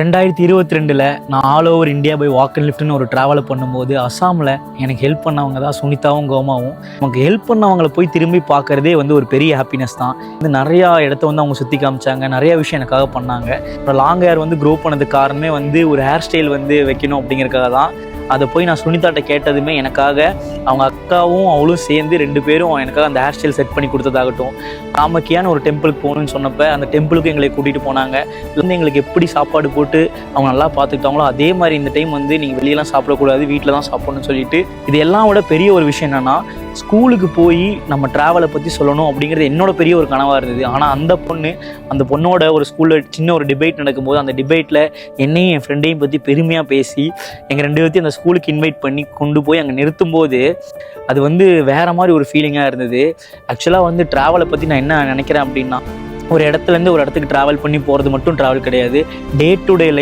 ரெண்டாயிரத்தி இருபத்தி ரெண்டில் நான் ஆல் ஓவர் இந்தியா போய் வாக் அண்ட் லிஃப்ட்னு ஒரு ட்ராவல் பண்ணும்போது அசாமில் எனக்கு ஹெல்ப் பண்ணவங்க தான் சுனிதாவும் கோமாவும். நமக்கு ஹெல்ப் பண்ணவங்களை போய் திரும்பி பார்க்குறதே வந்து ஒரு பெரிய ஹாப்பினஸ் தான். வந்து நிறையா இடத்த வந்து அவங்க சுற்றி காமிச்சாங்க நிறையா விஷயம் எனக்காக பண்ணாங்க. அப்புறம் லாங் ஹேர் வந்து க்ரோ பண்ணது காரணமே வந்து ஒரு ஹேர் ஸ்டைல் வந்து வைக்கணும் அப்படிங்கிறதுக்காக தான் அதை போய் நான் சுனிதாட்ட கேட்டதுமே எனக்காக அவங்க அக்காவும் அவளும் சேர்ந்து ரெண்டு பேரும் எனக்காக அந்த ஹேர் ஸ்டைல் செட் பண்ணி கொடுத்ததாகட்டும். காமக்கியான ஒரு டெம்பிளுக்கு போகணும்னு சொன்னப்போ அந்த டெம்பிளுக்கு எங்களை கூட்டிகிட்டு போனாங்க. இது வந்து எங்களுக்கு எப்படி சாப்பாடு போட்டு அவங்க நல்லா பார்த்துக்கிட்டாங்களோ அதே மாதிரி இந்த டைம் வந்து நீங்கள் வெளியெல்லாம் சாப்பிடக்கூடாது வீட்டில் தான் சாப்பிடணும்னு சொல்லிட்டு இது எல்லாம் விட பெரிய ஒரு விஷயம் என்னென்னா ஸ்கூலுக்கு போய் நம்ம ட்ராவலை பற்றி சொல்லணும் அப்படிங்கிறது என்னோட பெரிய ஒரு கனவாக இருந்தது. ஆனால் அந்த பொண்ணு அந்த பொண்ணோட ஒரு ஸ்கூலில் சின்ன ஒரு டிபேட் நடக்கும்போது அந்த டிபேட்டில் என்னையும் என் ஃப்ரெண்டையும் பற்றி பெருமையாக பேசி எங்கள் ரெண்டு பேர்த்தையும் அந்த ஸ்கூலுக்கு இன்வைட் பண்ணி கொண்டு போய் அங்கே நிறுத்தும்போது அது வந்து வேற மாதிரி ஒரு ஃபீலிங்காக இருந்தது. ஆக்சுவலாக வந்து ட்ராவலை பற்றி நான் என்ன நினைக்கிறேன் அப்படின்னா ஒரு இடத்துலேருந்து ஒரு இடத்துக்கு ட்ராவல் பண்ணி போகிறது மட்டும் ட்ராவல் கிடையாது. Day to day life